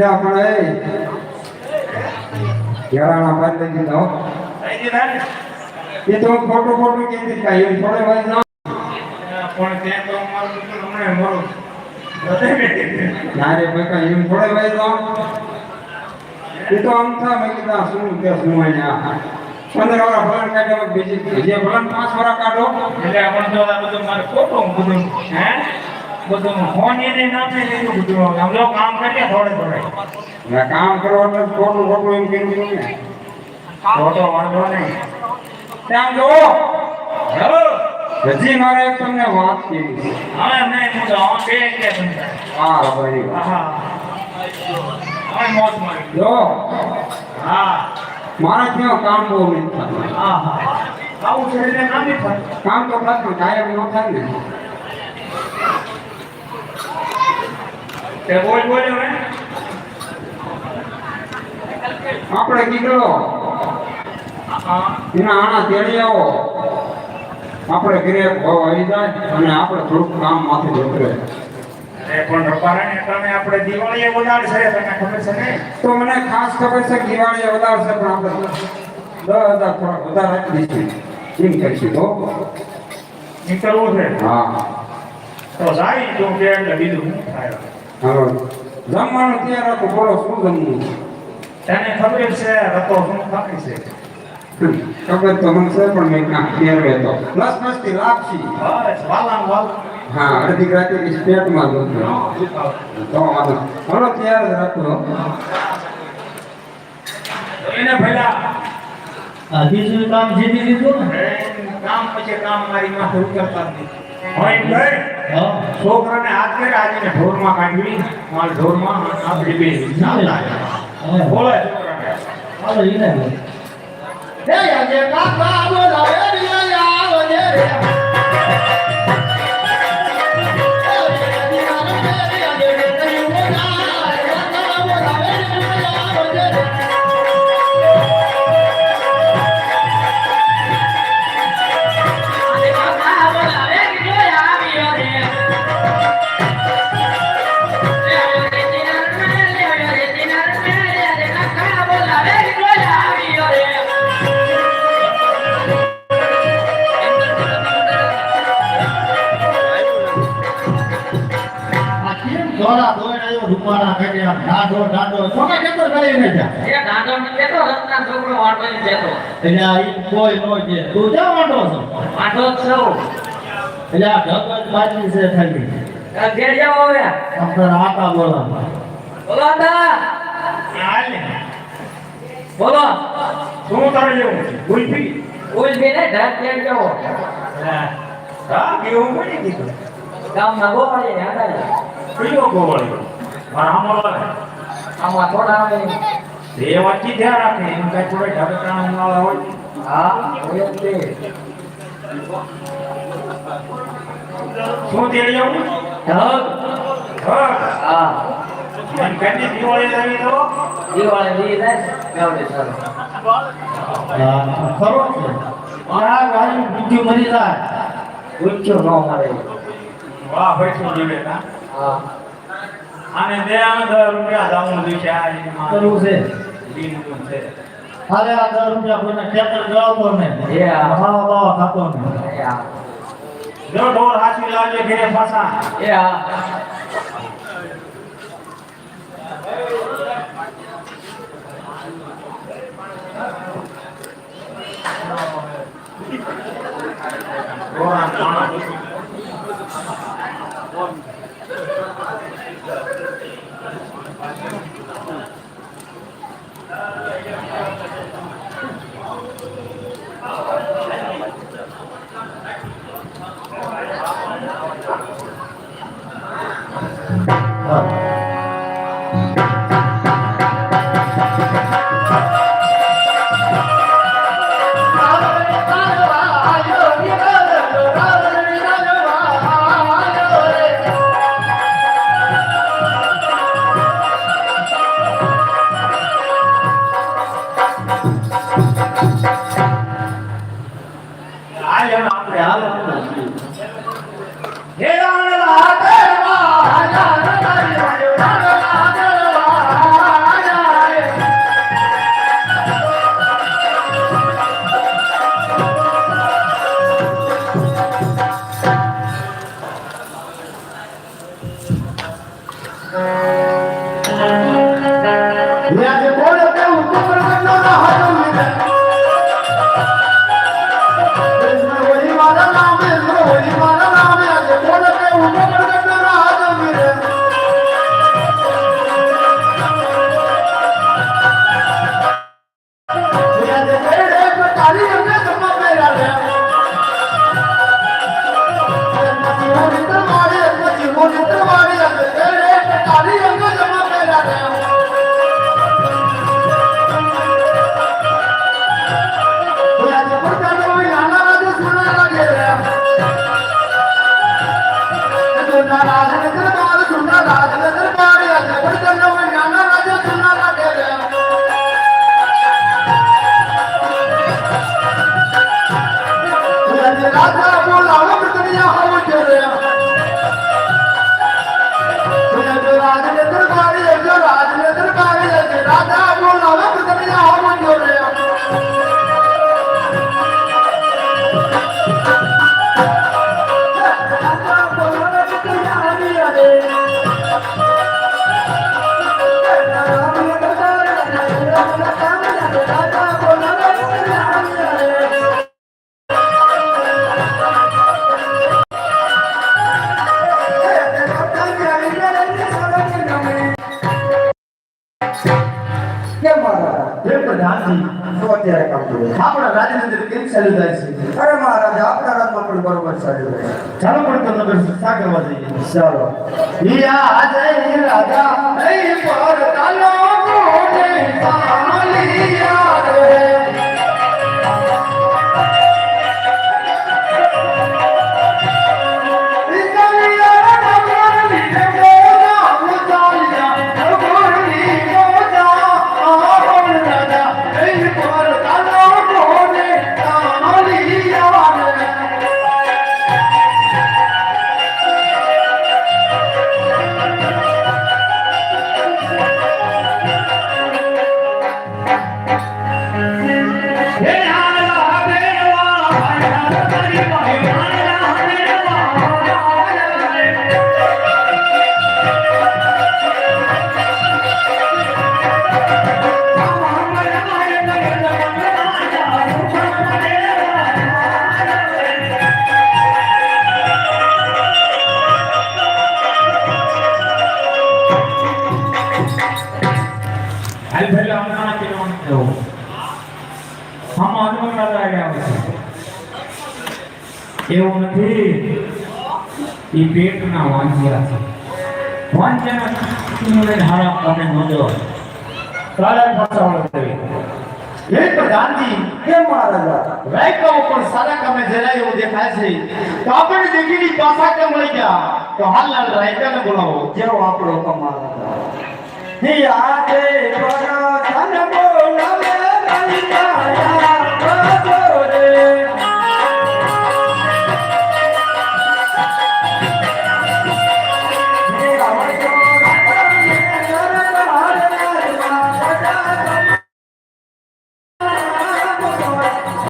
એટલે પડે. ઘેરાણા બાદ લઈ દીધા. એ તો ખોટું ખોટું કે કાંઈ થોડે વાર ના પણ તે તો મારું દીકરું હમણાં મારું ત્યારે બકા એમ થોડે વાર ના એ તો આમ થા, મેં કીધા શું કે શું અહીંયા પંદર વાર ભલન કાઢો બીજી જે ભલન પાંચ વાર કાઢો. એટલે આપણે તો આ બધું મારે ખોટું બધું હે? બધું ફોન એને નામે લીધું બધું આમ લોકો કામ કરીએ થોડે થોડે. હવે કામ કરો એટલે ખોટું ખોટું એમ કીધું ને. ખોટો વાંધો નહીં. ત્યાં જો હેલો. હજી મારે તમને વાત કરી છે. નહીં હું તો બે કે હા ભાઈ. હા મોત મારી જો હા. મારે ત્યાં કામ બહુ હા હા આવું થાય. કામ તો થતું કાયમ ન થાય ને. તે બોલ બોલ્યો ને આપણે કીધો. એના આણા તેડી આવો. આપણે ઘરે ભાવ આવી જાય અને આપણે થોડુંક કામ માથે જોતરે એ પણ રપારાને તમે આપણે દિવાળીએ વધારે છે તમને ખબર છે ને? તો મને ખાસ ખબર છે દિવાળીએ દિવાળી વધારશે પણ આપણે દસ હજાર થોડા વધારે દઈશું. એમ કરીશું તો નીકળવું છે? હા. તો જાય જો કે બીજું થાય? જમવાનું ત્યાં રાખો? બોલો શું જમવું? તને ખબર છે રતો શું ખાતી છે. ખબર તો મને છે પણ મેં કાંક ફેર તો. લસ મસ્તી થી લાપસી. બસ વાલા વાલા હા અડધી રાતે પેટમાં દુખે તો હલો. ત્યાં જ રાખો. એને ભલા. આ બીજું કામ જીતી દીધું ને? કામ પછી કામ મારી માથે ઉતરતા જ નહીં. હોય છોકરાને હાથ કરે આજે ને ઢોરમાં કાઢવી મારા ઢોરમાં આપણી બે ચાલતા બોલે. છોકરાને હાલો ઈને હે આજે કાકા બોલાવે રિયા દોડા દોડ આવ્યો રૂપાળા કાઢ્યા ડાઢો ડાઢો. છોકરા કેતો કરીને જા એટલે આ કોઈ નો છે. તું જા વાટો છો? એટલે આ ભગવાન બાજી છે ખાલી આપણે આટા બોલા હાલ. ને બોલો. શું તારે જેવું છે ગુલ્ફી કોઈ બે ને ઢાક લેટ જાવ હા કેવું પડી દીધું ગામમાં બોલે ને હટાવી કયો ગોવાળ્યો મારા આમાં થોડા એ વાંચી ધ્યાન રાખે એમ કઈ થોડે ઢબકાણા વાળા હોય. હા હોય તે. શું તેડી આવું ઢગ. હા. એમ દિવાળી લાવી દો દિવાળી દી જાય. સર. ખરો છે આ ગાડી બીજું મરી જાય. ઊંચું ન મારે. વાહ ભાઈ શું જીવે કા? હા આને બે દસ રૂપિયા આ એમાં કરવું છે. છે. હાલે આ દસ રૂપિયા કોઈને ખેતર ગળાવતો ને. એ આ. માવા બાવા ખાતો ને. જો ઢોર હાચવી લાવજે ઘેરે પાછા. એ હા ઢોરા નામે મારા નામે સોના રાજા ને અત્યારે આપણા રાજનગર કેમ ચાલુ થાય છે? અરે મહારાજ આપણા રાજમાં પણ બરોબર ચાલી રહ્યું છે. ચાલો પણ તમને નગર શિક્ષા કરવા જઈએ. ચાલો. યા જય રાજા એ પર કાલો કોને સામલિયા આમાં હનુમાન દાદા આવ્યા છે એવું નથી એ પેટના વાંચ્યા છે વાંચ્યાના હારા તમે નોંધો એવું દેખાય છે તો આપણને દેખીની પાછા કેમ લઈ ગયા તો હાલ રાયકાને બોલાવો જેવો આપણો કમાલ আগে ধন